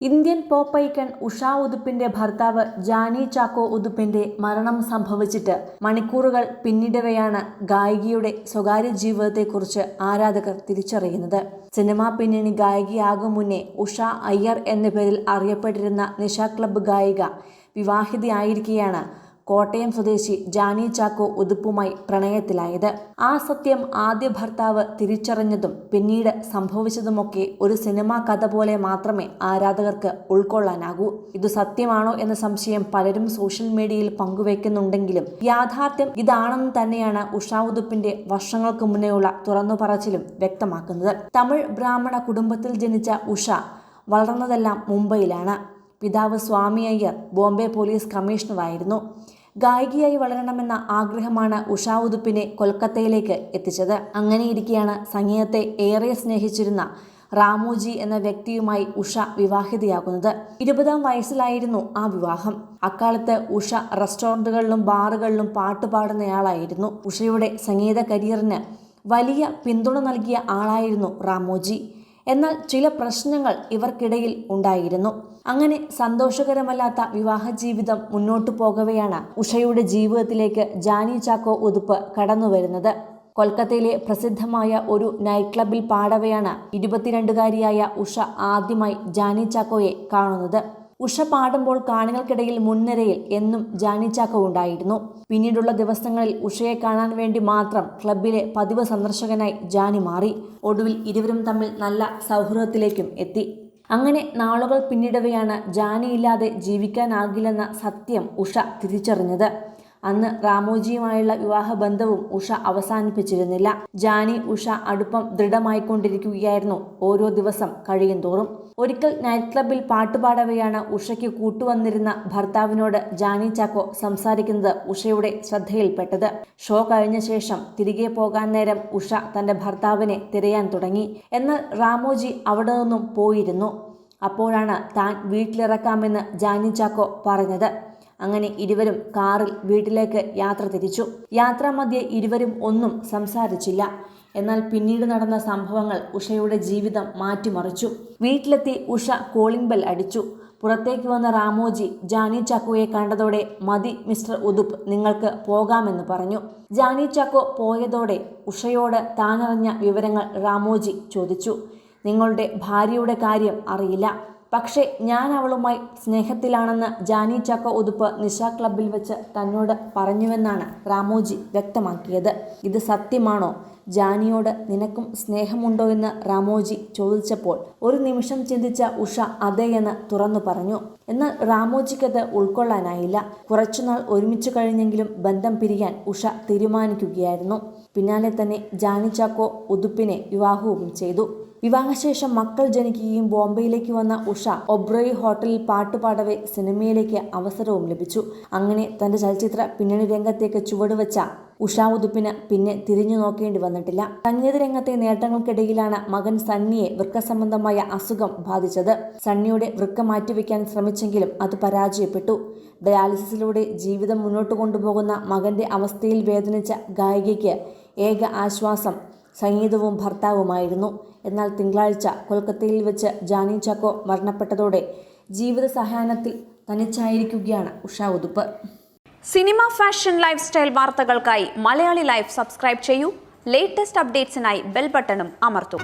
Indian pop icon Usha ഉതുപ്പിന്റെ ഭർത്താവ് ജാനി ചാക്കോ ഉതുപ്പിന്റെ മരണം സംഭവിച്ചിട്ട് മണിക്കൂറുകൾ പിന്നിടവെയാണ് ഗായികയുടെ സ്വകാര്യ ജീവിതത്തെക്കുറിച്ച് ആരാധകർ തിരിച്ചറിയുന്നത്. സിനിമാ പിന്നണി ഗായികയാകും മുന്നേ ഉഷ അയ്യർ എന്ന പേരിൽ അറിയപ്പെട്ടിരുന്ന നിശ ക്ലബ്ബ് ഗായിക വിവാഹിതയായിരിക്കെയാണ് കോട്ടയം സ്വദേശി ജാനി ചാക്കോ ഉതുപ്പുമായി പ്രണയത്തിലായത്. ആ സത്യം ആദ്യ ഭർത്താവ് തിരിച്ചറിഞ്ഞതും പിന്നീട് സംഭവിച്ചതുമൊക്കെ ഒരു സിനിമാ കഥ പോലെ മാത്രമേ ആരാധകർക്ക് ഉൾക്കൊള്ളാനാകൂ. ഇത് സത്യമാണോ എന്ന സംശയം പലരും സോഷ്യൽ മീഡിയയിൽ പങ്കുവയ്ക്കുന്നുണ്ടെങ്കിലും യാഥാർത്ഥ്യം ഇതാണെന്ന് തന്നെയാണ് ഉഷാ ഉതുപ്പിന്റെ വർഷങ്ങൾക്ക് മുന്നേയുള്ള തുറന്നുപറച്ചിലും വ്യക്തമാക്കുന്നത്. തമിഴ് ബ്രാഹ്മണ കുടുംബത്തിൽ ജനിച്ച ഉഷ വളർന്നതെല്ലാം മുംബൈയിലാണ്. പിതാവ് സ്വാമി അയ്യർ ബോംബെ പോലീസ് കമ്മീഷണറായിരുന്നു. ഗായികയായി വളരണമെന്ന ആഗ്രഹമാണ് ഉഷാ ഉദുപ്പിനെ കൊൽക്കത്തയിലേക്ക് എത്തിച്ചത്. അങ്ങനെയിരിക്കെയാണ് സംഗീതത്തെ ഏറെ സ്നേഹിച്ചിരുന്ന റാമുജി എന്ന വ്യക്തിയുമായി ഉഷ വിവാഹിതയാകുന്നത്. ഇരുപതാം വയസ്സിലായിരുന്നു ആ വിവാഹം. അക്കാലത്ത് ഉഷ റെസ്റ്റോറന്റുകളിലും ബാറുകളിലും പാട്ടുപാടുന്നയാളായിരുന്നു ഉഷയുടെ സംഗീത കരിയറിന് വലിയ പിന്തുണ നൽകിയ ആളായിരുന്നു റാമോജി. എന്നാൽ ചില പ്രശ്നങ്ങൾ ഇവർക്കിടയിൽ ഉണ്ടായിരുന്നു. അങ്ങനെ സന്തോഷകരമല്ലാത്ത വിവാഹ ജീവിതം മുന്നോട്ടു പോകവെയാണ് ഉഷയുടെ ജീവിതത്തിലേക്ക് ജാനി ചാക്കോ ഉതുപ്പ് കടന്നു വരുന്നത് കൊൽക്കത്തയിലെ പ്രസിദ്ധമായ ഒരു നൈറ്റ് ക്ലബിൽ പാടവെയാണ് ഇരുപത്തിരണ്ടുകാരിയായ ഉഷ ആദ്യമായി ജാനി ചാക്കോയെ കാണുന്നത്. ഉഷ പാടുമ്പോൾ കാണികൾക്കിടയിൽ മുൻനിരയിൽ എന്നും ജാനി ഉണ്ടായിരുന്നു. പിന്നീടുള്ള ദിവസങ്ങളിൽ ഉഷയെ കാണാൻ വേണ്ടി മാത്രം ക്ലബിലെ പതിവ് സന്ദർശകനായി ജാനി മാറി. ഒടുവിൽ ഇരുവരും തമ്മിൽ നല്ല സൗഹൃദത്തിലേക്കും എത്തി. അങ്ങനെ നാളുകൾ പിന്നിടവെയാണ് ജാനിയില്ലാതെ ജീവിക്കാനാകില്ലെന്ന സത്യം ഉഷ തിരിച്ചറിഞ്ഞത്. അന്ന് റാമോജിയുമായുള്ള വിവാഹബന്ധവും ഉഷ അവസാനിപ്പിച്ചിരുന്നില്ല. ജാനി ഉഷ അടുപ്പം ദൃഢമായിക്കൊണ്ടിരിക്കുകയായിരുന്നു ഓരോ ദിവസം കഴിയും തോറും ഒരിക്കൽ നൈറ്റ് ക്ലബിൽ പാട്ടുപാടവെയാണ് ഉഷയ്ക്ക് കൂട്ടുവന്നിരുന്ന ഭർത്താവിനോട് ജാനി ചാക്കോ സംസാരിക്കുന്നത് ഉഷയുടെ ശ്രദ്ധയിൽപ്പെട്ടത്. ഷോ കഴിഞ്ഞ ശേഷം തിരികെ പോകാൻ നേരം ഉഷ തന്റെ ഭർത്താവിനെ തിരയാൻ തുടങ്ങി. എന്നാൽ റാമോജി അവിടെ നിന്നും പോയിരുന്നു. അപ്പോഴാണ് താൻ വീട്ടിലിറക്കാമെന്ന് ജാനി ചാക്കോ പറഞ്ഞത്. അങ്ങനെ ഇരുവരും കാറിൽ വീട്ടിലേക്ക് യാത്ര തിരിച്ചു. യാത്രാമധ്യേ ഇരുവരും ഒന്നും സംസാരിച്ചില്ല. എന്നാൽ പിന്നീട് നടന്ന സംഭവങ്ങൾ ഉഷയുടെ ജീവിതം മാറ്റിമറിച്ചു. വീട്ടിലെത്തി ഉഷ കോളിംഗ് ബെൽ അടിച്ചു. പുറത്തേക്ക് വന്ന റാമോജി ജാനി ചാക്കോയെ കണ്ടതോടെ മതി മിസ്റ്റർ ഉദുപ്പ് നിങ്ങൾക്ക് പോകാമെന്ന് പറഞ്ഞു. ജാനി ചാക്കോ പോയതോടെ ഉഷയോട് താനറിഞ്ഞ വിവരങ്ങൾ റാമോജി ചോദിച്ചു. നിങ്ങളുടെ ഭാര്യയുടെ കാര്യം അറിയില്ല. പക്ഷേ ഞാൻ അവളുമായി സ്നേഹത്തിലാണെന്ന് ജാനി ചക്ക ഉതുപ്പ് നിശ ക്ലബിൽ വെച്ച് തന്നോട് പറഞ്ഞുവെന്നാണ് റാമോജി വ്യക്തമാക്കിയത്. ഇത് സത്യമാണോ? ജാനിയോട് നിനക്കും സ്നേഹമുണ്ടോ എന്ന് റാമോജി ചോദിച്ചപ്പോൾ ഒരു നിമിഷം ചിന്തിച്ച ഉഷ അതേയെന്ന് തുറന്നു പറഞ്ഞു. എന്നാൽ റാമോജിക്കത് ഉൾക്കൊള്ളാനായില്ല. കുറച്ചുനാൾ ഒരുമിച്ച് കഴിഞ്ഞെങ്കിലും ബന്ധം പിരിയാൻ ഉഷ തീരുമാനിക്കുകയായിരുന്നു. പിന്നാലെ തന്നെ ജാനി ചാക്കോ ഉതുപ്പിനെ വിവാഹവും ചെയ്തു. വിവാഹശേഷം മക്കൾ ജനിക്കുകയും ബോംബെയിലേക്ക് വന്ന ഉഷ ഒബ്രോയി ഹോട്ടലിൽ പാട്ടുപാടവേ സിനിമയിലേക്ക് അവസരവും ലഭിച്ചു. അങ്ങനെ തന്റെ ചലച്ചിത്ര പിന്നണി രംഗത്തേക്ക് ചുവടുവച്ച ഉഷാ ഉതുപ്പിന് പിന്നെ തിരിഞ്ഞു നോക്കേണ്ടി വന്നിട്ടില്ല. സംഗീത രംഗത്തെ നേട്ടങ്ങൾക്കിടയിലാണ് മകൻ സണ്ണിയെ വൃക്ക സംബന്ധമായ അസുഖം ബാധിച്ചത്. സണ്ണിയുടെ വൃക്ക മാറ്റിവെക്കാൻ ശ്രമിച്ചെങ്കിലും അത് പരാജയപ്പെട്ടു. ഡയാലിസിസിലൂടെ ജീവിതം മുന്നോട്ട് കൊണ്ടുപോകുന്ന മകന്റെ അവസ്ഥയിൽ വേദനിച്ച ഗായികയ്ക്ക് ഏക ആശ്വാസം സംഗീതവും ഭർത്താവുമായിരുന്നു. എന്നാൽ തിങ്കളാഴ്ച കൊൽക്കത്തയിൽ വെച്ച് ജാനി ചാക്കോ മരണപ്പെട്ടതോടെ ജീവിത സഹായനത്തിൽ തനിച്ചായിരിക്കുകയാണ് Usha Uthup. Cinema fashion life style വാർത്തകൾക്കായി മലയാളി ലൈഫ് സബ്സ്ക്രൈബ് ചെയ്യൂ. ലേറ്റസ്റ്റ് അപ്ഡേറ്റ്സിനായി ബെൽ ബട്ടണും അമർത്തൂ.